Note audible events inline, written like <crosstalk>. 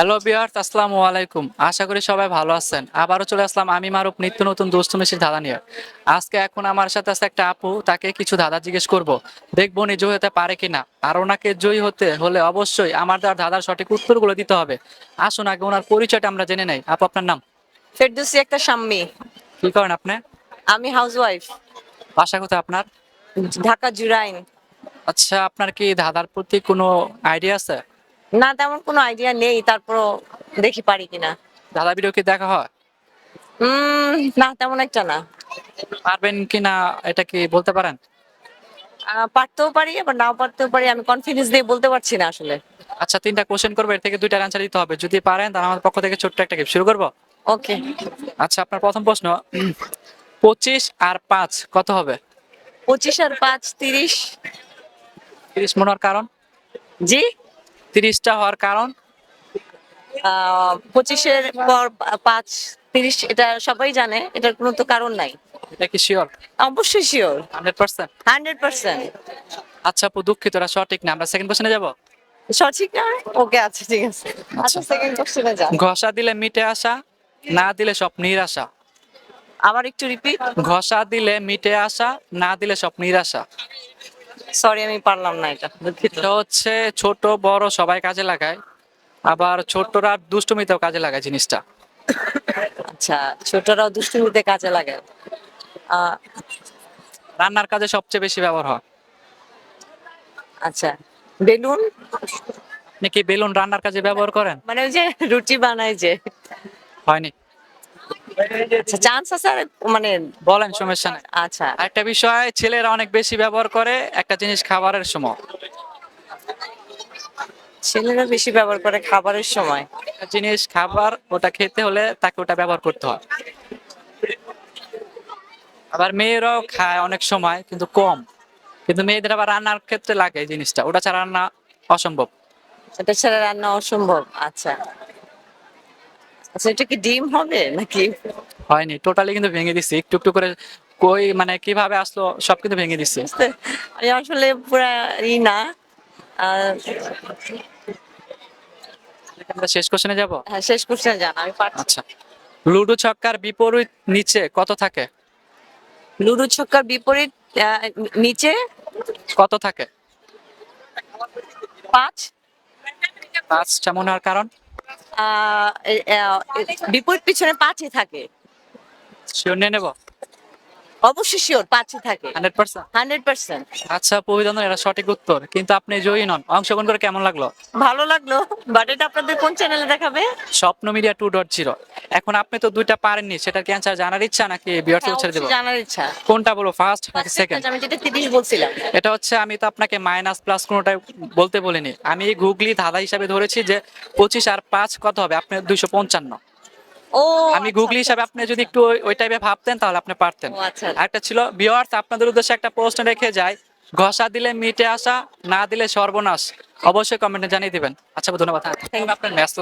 Hello বিয়ার্স আসসালামু আলাইকুম। আশা করি সবাই ভালো আছেন। আবারও চলে আসলাম আমি মারুপ নিত্য নতুন দোস্ত মেশির ধাঁধা নিয়ে। আজকে এখন আমার সাথে আছে একটা আপু তাকে কিছু ধাঁধা জিজ্ঞেস করব। দেখব উনি জয়ী হতে পারে কিনা। আর ওনাকে জয়ী হতে হলে অবশ্যই আমার দেওয়ার ধাঁধার সঠিক উত্তরগুলো দিতে হবে। আসুন আগে ওনার পরিচয়টা আমরা জেনে নেই। আপু আপনার নাম? ফেরদৌসি একটা সাম্মি কি করেন আপনি? আমি হাউসওয়াইফ বাসা কোথায় আপনার? ঢাকা জুরাইন। আচ্ছা আপনার কি ধাঁধার প্রতি কোনো আইডিয়া আছে? না তেমন কোনো আইডিয়া নেই তারপরও দেখি পারি কিনা। ধাঁধা ভিডিও কি দেখা হয়? উম না তেমন একটা না। পারবেন কিনা এটা কি বলতে পারেন? আহ, পারতেও পারি আবার নাও পারতেও পারি আমি কনফিডেন্স দিয়ে বলতে পারছি না আসলে। আচ্ছা তিনটা কোশ্চেন করব এর থেকে দুইটার অ্যান্সার দিতে হবে। যদি পারেন তাহলে আমাদের পক্ষ থেকে ছোট্ট একটা গিফট শুরু করব? ওকে আচ্ছা আপনার প্রথম প্রশ্ন <clears throat> পঁচিশ আর পাঁচ কত হবে? পঁচিশ আর পাঁচ তিরিশ। তিরিশ মনে হওয়ার কারণ? জি? তিরিশটা হওয়ার কারণ? পঁচিশের পর পাঁচ তিরিশ এটা সবাই জানে এটার কোনো তো কারণ নাই। এটা কি শিওর অবশ্যই sure hundred percent? Hundred percent. আচ্ছা আপু দুঃখিত এটা সঠিক না। আমরা সেকেন্ড কোশ্চেনে যাব? সঠিক না? ওকে আচ্ছা ঠিক আছে। আচ্ছা। সেকেন্ড কোশ্চেনে যান ঘষা দিলে মিটে আসা না দিলে সব নিরাশা? আবার একটু রিপিট ঘষা দিলে মিটে আসা না দিলে সব নিরাশা? সরি আমি পারলাম না এটা। দুঃখিত এটা হচ্ছে ছোট বড় সবাই কাজে লাগায়। আবার ছোটরা দুষ্টমিতেও কাজে লাগায় জিনিসটা। আচ্ছা ছোটরাও দুষ্টুমিতে কাজে লাগায় আহ, রান্নার কাজে সবচেয়ে বেশি ব্যবহার হয়। আচ্ছা বেলুন? আপনি কি বেলুন রান্নার কাজে ব্যবহার করেন? মানে ওই যে রুটি বানায় যে। হয়নি। আচ্ছা চান্স আছে? আর মানে বলেন সমস্যা নাই। আচ্ছা। আরেকটা বিষয় ছেলেরা অনেক বেশি ব্যবহার করে একটা জিনিস খাবারের সময়। ছেলেরা বেশি ব্যবহার করে খাবারের সময়। একটা জিনিস খাবার ওটা খেতে হলে তাকে ওটা ব্যবহার করতে হয়। আবার মেয়েরাও খায় অনেক সময় কিন্তু কম। কিন্তু মেয়েদের আবার রান্নার ক্ষেত্রে লাগে এই জিনিসটা। ওটা ছাড়া রান্না অসম্ভব। এটা ছাড়া রান্না অসম্ভব। আচ্ছা। আচ্ছা এটা কি ডিম হবে নাকি? হয়নি টোটালি কিন্তু ভেঙে দিচ্ছি একটু একটু করে কই মানে কীভাবে আসলো সব কিন্তু ভেঙে আমি আসলে পুরা ই না। আমরা শেষ কোশ্চেনে যাব? হ্যাঁ শেষ কোশ্চেন জান আমি পারছি। আচ্ছা। লুডো ছক্কার বিপরীত নিচে কত থাকে? লুডো ছক্কার বিপরীত নিচে? কত থাকে? পাঁচ। পাঁচটা মনে হওয়ার কারণ? বিপরীত পিছনে পাঁচই থাকে। শুনে নেব নেব। অবশ্যই শিওর পাঁচই থাকে। Hundred percent? Hundred percent. আচ্ছা অভিনন্দন এটা সঠিক উত্তর। কিন্তু আপনি জয়ী নন। অংশগ্রহণ করে কেমন লাগল? ভালো লাগল বাট এটা আপনাদের কোন চ্যানেলে দেখাবে? স্বপ্ন মিডিয়া টু ডট জিরো এখন আপনি তো দুইটা পারেননি সেটার কি অ্যান্সার জানার ইচ্ছা নাকি হ্যাঁ, ছেড়ে দেবো? জানার ইচ্ছা। কোনটা বলো ফার্স্ট নাকি সেকেন্ড আমি যেটা তিরিশ বলছিলাম। এটা হচ্ছে আমি তো আপনাকে মাইনাস প্লাস কোনোটাই বলতে বলিনি। আমি গুগলি ধাঁধা হিসাবে ধরেছি যে পঁচিশ আর পাঁচ কত হবে? আপনি দুইশো পঞ্চান্ন। ও আমি আচ্ছা, গুগলি আচ্ছা, হিসাবে আপনি যদি একটু ওই- টাইপে ভাবতেন তাহলে আপনি পারতেন। একটা আচ্ছা ছিল বিয়ার্স আপনাদের উদ্দেশ্যে একটা প্রশ্ন রেখে যায় ঘষা দিলে মিটে আসা না দিলে সর্বনাশ। অবশ্যই কমেন্টে জানিয়ে দিবেন। আচ্ছা ধন্যবাদ। আপনার ম্যাচ